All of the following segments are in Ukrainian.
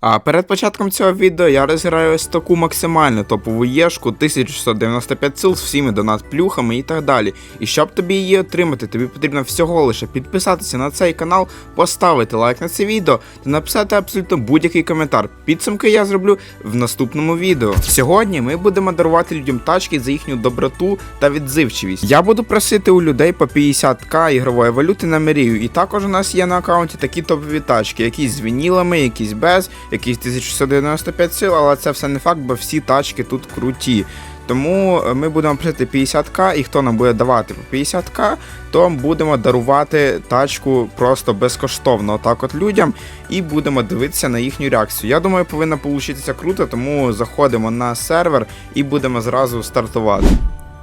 А перед початком цього відео я розіграю ось таку максимальну топову єшку 1695 сил з всіми донат плюхами і так далі. І щоб тобі її отримати, тобі потрібно всього лише підписатися на цей канал, поставити лайк на це відео та написати абсолютно будь-який коментар. Підсумки я зроблю в наступному відео. Сьогодні ми будемо дарувати людям тачки за їхню доброту та відзивчивість. Я буду просити у людей по 50к ігрової валюти на мрію. І також у нас є на аккаунті такі топові тачки, якісь з вінілами, якісь без якісь 1695 сил, але це все не факт, бо всі тачки тут круті. Тому е, ми будемо просити 50к, і хто нам буде давати по 50к, то будемо дарувати тачку просто безкоштовно, отак от людям, і будемо дивитися на їхню реакцію. Я думаю, повинно получитися круто, тому заходимо на сервер і будемо зразу стартувати.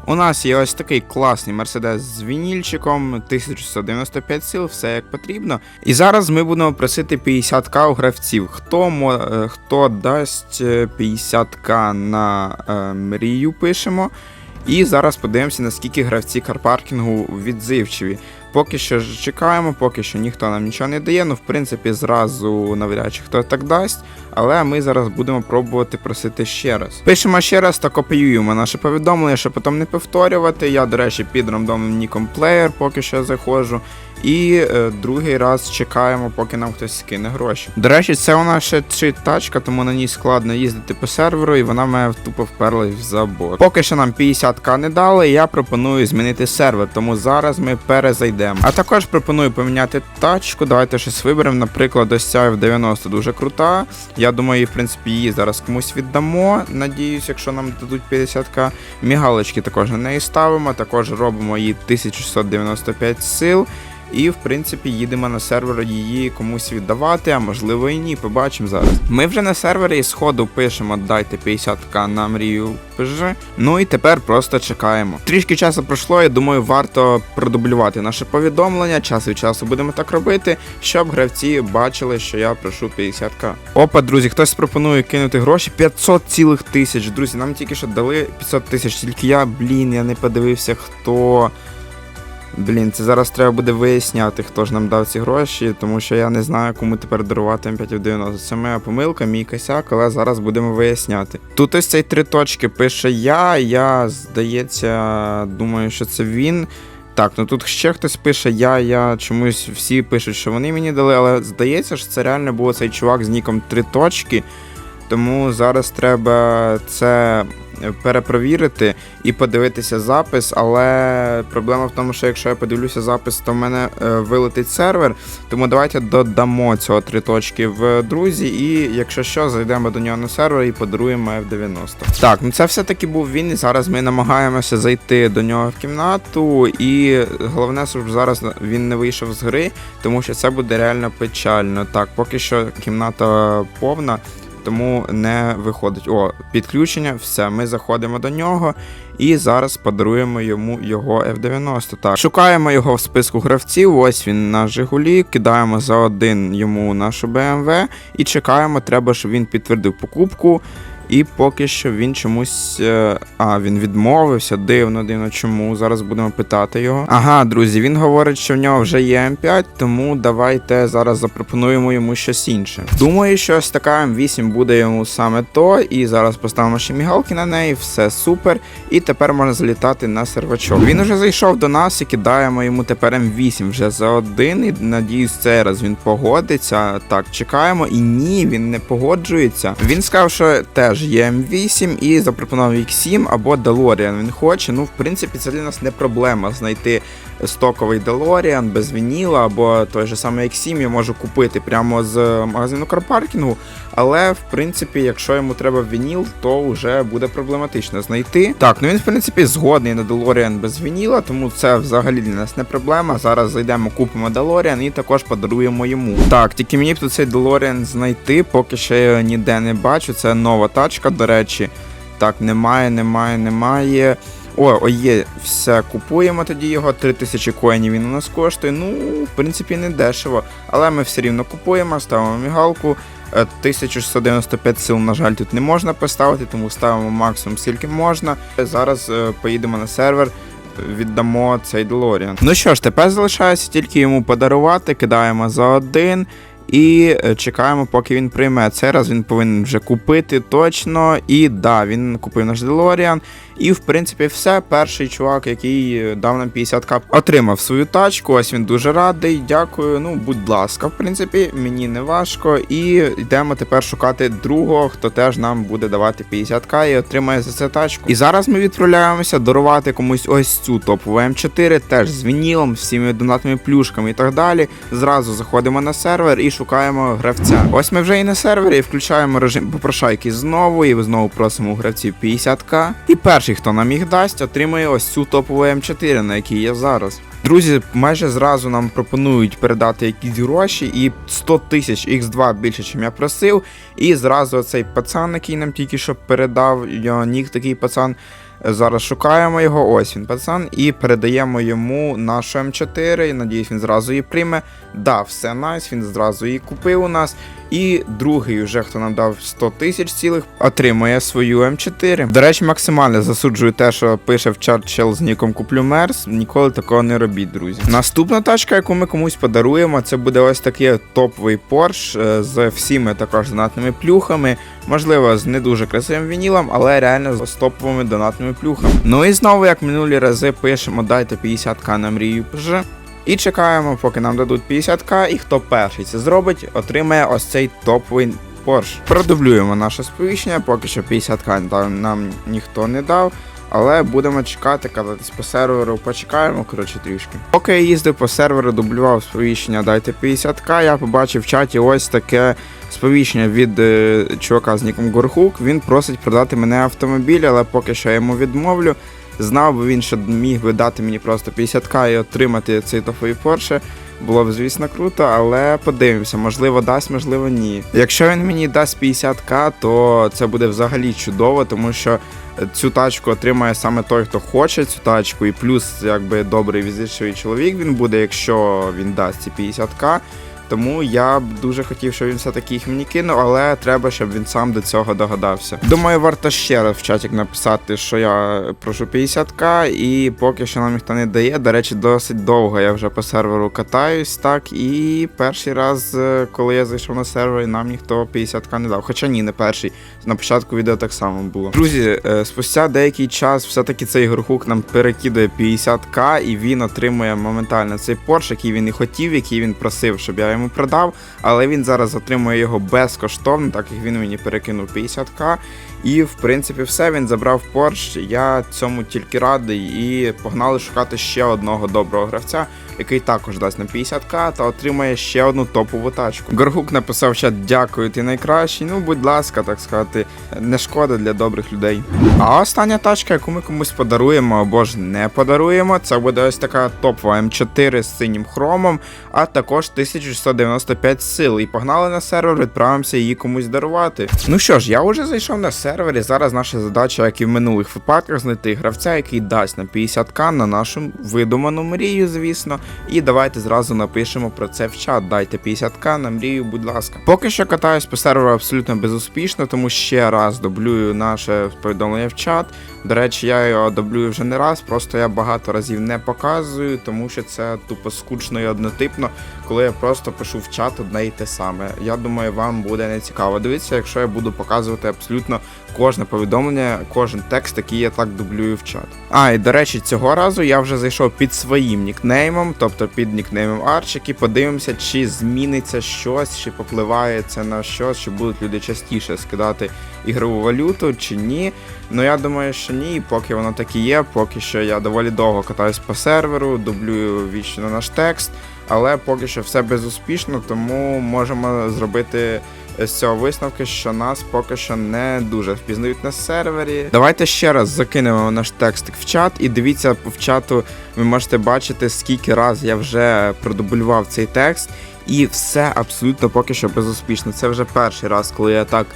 У нас є ось такий класний мерседес з вінільчиком, 1195 сил, все як потрібно. І зараз ми будемо просити 50к у гравців. Хто е, хто дасть е, 50к на е, мрію, пишемо. І зараз подивимося, наскільки гравці карпаркінгу відзивчиві. Поки що ж чекаємо, поки що ніхто нам нічого не дає. Ну, в принципі, зразу навряд чи хто так дасть. Але ми зараз будемо пробувати просити ще раз. Пишемо ще раз та копіюємо наше повідомлення, щоб потім не повторювати. Я, до речі, під рандомним ніком плеєр поки що заходжу. І е, другий раз чекаємо, поки нам хтось скине гроші. До речі, це у нас ще чи тачка, тому на ній складно їздити по серверу, і вона мене тупо вперлась в забор. Поки що нам 50к не дали, я пропоную змінити сервер, тому зараз ми перезайдемо. А також пропоную поміняти тачку. Давайте щось виберемо. Наприклад, ось ця F90 дуже крута. Я думаю, в принципі, її зараз комусь віддамо. Надіюсь, якщо нам дадуть 50к. Мігалочки також на неї ставимо. Також робимо її 1695 сил. І, в принципі, їдемо на сервер її комусь віддавати, а можливо і ні, побачимо зараз. Ми вже на сервері з ходу пишемо дайте 50к на мрію ПЖ. Ну і тепер просто чекаємо. Трішки часу пройшло, я думаю, варто продублювати наше повідомлення. Час від часу будемо так робити, щоб гравці бачили, що я прошу 50к. Опа, друзі, хтось пропонує кинути гроші 500 цілих тисяч. Друзі, нам тільки що дали 500 тисяч, тільки я, блін, я не подивився, хто. Блін, це зараз треба буде виясняти, хто ж нам дав ці гроші, тому що я не знаю, кому тепер дарувати М5 в 90. Це моя помилка, мій косяк, але зараз будемо виясняти. Тут ось цей три точки пише я. Я, здається, думаю, що це він. Так, ну тут ще хтось пише я, я чомусь всі пишуть, що вони мені дали, але здається, що це реально був цей чувак з ніком три точки. Тому зараз треба це перепровірити і подивитися запис, але проблема в тому, що якщо я подивлюся запис, то в мене е, вилетить сервер. Тому давайте додамо цього три точки в друзі, і якщо що, зайдемо до нього на сервер і подаруємо F90. Так, ну це все-таки був він, і зараз ми намагаємося зайти до нього в кімнату, і головне, щоб зараз він не вийшов з гри, тому що це буде реально печально. Так, поки що кімната повна тому не виходить. О, підключення, все, ми заходимо до нього і зараз подаруємо йому його F90. Так, шукаємо його в списку гравців. Ось він на Жигулі, кидаємо за один йому нашу BMW і чекаємо, треба, щоб він підтвердив покупку. І поки що він чомусь. е, А, він відмовився. Дивно, дивно, чому. Зараз будемо питати його. Ага, друзі, він говорить, що в нього вже є М5, тому давайте зараз запропонуємо йому щось інше. Думаю, що ось така М8 буде йому саме то. І зараз поставимо ще мігалки на неї, все супер. І тепер можна залітати на сервачок. Він уже зайшов до нас і кидаємо йому тепер М8 вже за один. І надіюсь, цей раз він погодиться. Так, чекаємо. І ні, він не погоджується. Він сказав, що теж є М8 і запропонував X7 або DeLorean він хоче. Ну, в принципі, це для нас не проблема знайти стоковий DeLorean без вініла, або той же самий X7 я можу купити прямо з магазину карпаркінгу. Але в принципі, якщо йому треба вініл, то вже буде проблематично знайти. Так, ну він в принципі згодний на DeLorean без вініла, тому це взагалі для нас не проблема. Зараз зайдемо, купимо DeLorean і також подаруємо йому. Так, тільки мені б тут цей DeLorean знайти, поки ще я ніде не бачу. Це нова тачка, до речі. Так, немає, немає, немає. О, о, є, все, купуємо тоді його. 3000 коїнів він у нас коштує. Ну, в принципі, не дешево. Але ми все рівно купуємо, ставимо мігалку. Е, 1195 сил, на жаль, тут не можна поставити, тому ставимо максимум скільки можна. Зараз е, поїдемо на сервер. Віддамо цей DeLorean. Ну що ж, тепер залишається тільки йому подарувати, кидаємо за один. І е, чекаємо, поки він прийме. Цей раз він повинен вже купити точно. І да, він купив наш Делоріан. І в принципі все. Перший чувак, який е, дав нам 50к, отримав свою тачку. Ось він дуже радий. Дякую. Ну, будь ласка, в принципі, мені не важко. І йдемо тепер шукати другого, хто теж нам буде давати 50к і отримає за це тачку. І зараз ми відправляємося дарувати комусь ось цю топову М4, теж з вінілом, всіми донатними плюшками і так далі. Зразу заходимо на сервер і шукаємо гравця. Ось ми вже і на сервері, включаємо режим попрошайки знову, і знову просимо гравців 50к. І перший, хто нам їх дасть, отримує ось цю топову М4, на якій я зараз. Друзі, майже зразу нам пропонують передати якісь гроші, і 100 тисяч X2 більше, ніж я просив. І зразу цей пацан, який нам тільки що передав, нік такий пацан. Зараз шукаємо його, ось він пацан, і передаємо йому нашу М4. Надіюсь, він зразу її прийме. Да, все найс, він зразу її купив у нас. І другий, вже хто нам дав 100 тисяч цілих, отримує свою М4. До речі, максимально засуджую те, що пише в чат чел з ніком куплю мерс. Ніколи такого не робіть, друзі. Наступна тачка, яку ми комусь подаруємо, це буде ось такий топовий Porsche е, з всіми також донатними плюхами. Можливо, з не дуже красивим вінілом, але реально з топовими донатними плюхами. Ну і знову, як минулі рази, пишемо, дайте 50к на мрію вже. І чекаємо, поки нам дадуть 50к, і хто перший це зробить, отримає ось цей топовий Porsche. Продублюємо наше сповіщення, поки що 50к нам ніхто не дав. Але будемо чекати, кататись по серверу, почекаємо, коротше, трішки. Поки я їздив по серверу, дублював сповіщення, дайте 50к, я побачив в чаті ось таке сповіщення від е, чувака з ніком Горхук. Він просить продати мене автомобіль, але поки що я йому відмовлю. Знав би він, що міг би дати мені просто 50к і отримати цей тофовий Porsche. Було б, звісно, круто, але подивимося, можливо, дасть, можливо, ні. Якщо він мені дасть 50к, то це буде взагалі чудово, тому що цю тачку отримає саме той, хто хоче цю тачку, і плюс, якби добрий візичний чоловік він буде, якщо він дасть ці 50к. Тому я б дуже хотів, щоб він все-таки їх мені кинув, але треба, щоб він сам до цього догадався. Думаю, варто ще раз в чаті написати, що я прошу 50к, і поки що нам ніхто не дає. До речі, досить довго я вже по серверу катаюсь, так. І перший раз, е, коли я зайшов на сервер, нам ніхто 50к не дав. Хоча ні, не перший. На початку відео так само було. Друзі, е, спустя деякий час все-таки цей горхук нам перекидує 50к, і він отримує моментально цей Porsche, який він і хотів, який він просив, щоб я йому продав, але він зараз отримує його безкоштовно, так як він мені перекинув 50к. І в принципі все, він забрав Porsche, Я цьому тільки радий і погнали шукати ще одного доброго гравця, який також дасть на 50к та отримає ще одну топову тачку. Горгук написав чат дякую, ти найкращий. Ну, будь ласка, так сказати, не шкода для добрих людей. А остання тачка, яку ми комусь подаруємо або ж не подаруємо, це буде ось така топова М4 з синім хромом, а також 1195 сил. І погнали на сервер, відправимося її комусь дарувати. Ну що ж, я вже зайшов на сервері. Зараз наша задача, як і в минулих випадках, знайти гравця, який дасть на 50к на нашу видуману мрію, звісно. І давайте зразу напишемо про це в чат. Дайте 50к на мрію, будь ласка. Поки що катаюсь по серверу абсолютно безуспішно, тому ще раз дублюю наше повідомлення в чат. До речі, я його дублюю вже не раз, просто я багато разів не показую, тому що це тупо скучно і однотипно, коли я просто пишу в чат одне і те саме. Я думаю, вам буде не цікаво. Дивіться, якщо я буду показувати абсолютно кожне повідомлення, кожен текст, який я так дублюю в чат. А, і до речі, цього разу я вже зайшов під своїм нікнеймом, тобто під нікнеймом Арчик, і подивимося, чи зміниться щось, чи попливає це на щось, чи будуть люди частіше скидати ігрову валюту, чи ні. Ну я думаю, що ні, поки воно так і є, поки що я доволі довго катаюсь по серверу, дублюю вічно наш текст, але поки що все безуспішно, тому можемо зробити з цього висновки, що нас поки що не дуже впізнають на сервері. Давайте ще раз закинемо наш текстик в чат, і дивіться в чату, ви можете бачити, скільки раз я вже продублював цей текст, і все абсолютно поки що безуспішно. Це вже перший раз, коли я так.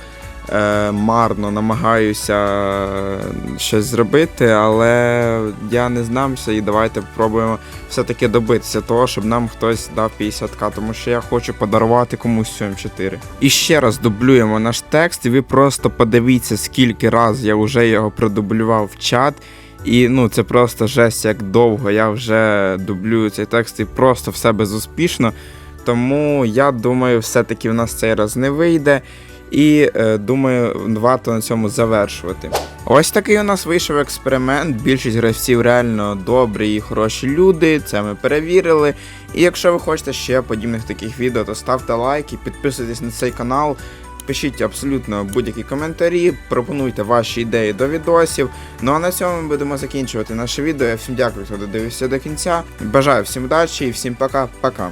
Е, марно намагаюся е, щось зробити, але я не знамся і давайте спробуємо все-таки добитися того, щоб нам хтось дав 50к, тому що я хочу подарувати комусь цю М4. І ще раз дублюємо наш текст, і ви просто подивіться, скільки раз я вже його продублював в чат. І ну це просто жесть, як довго я вже дублюю цей текст, і просто все безуспішно. Тому я думаю, все-таки в нас цей раз не вийде. І е, думаю, варто на цьому завершувати. Ось такий у нас вийшов експеримент. Більшість гравців реально добрі і хороші люди. Це ми перевірили. І якщо ви хочете ще подібних таких відео, то ставте лайки, підписуйтесь на цей канал. Пишіть абсолютно будь-які коментарі, пропонуйте ваші ідеї до відосів. Ну а на цьому ми будемо закінчувати наше відео. Я всім дякую, хто додивився до кінця. Бажаю всім удачі і всім пока-пока.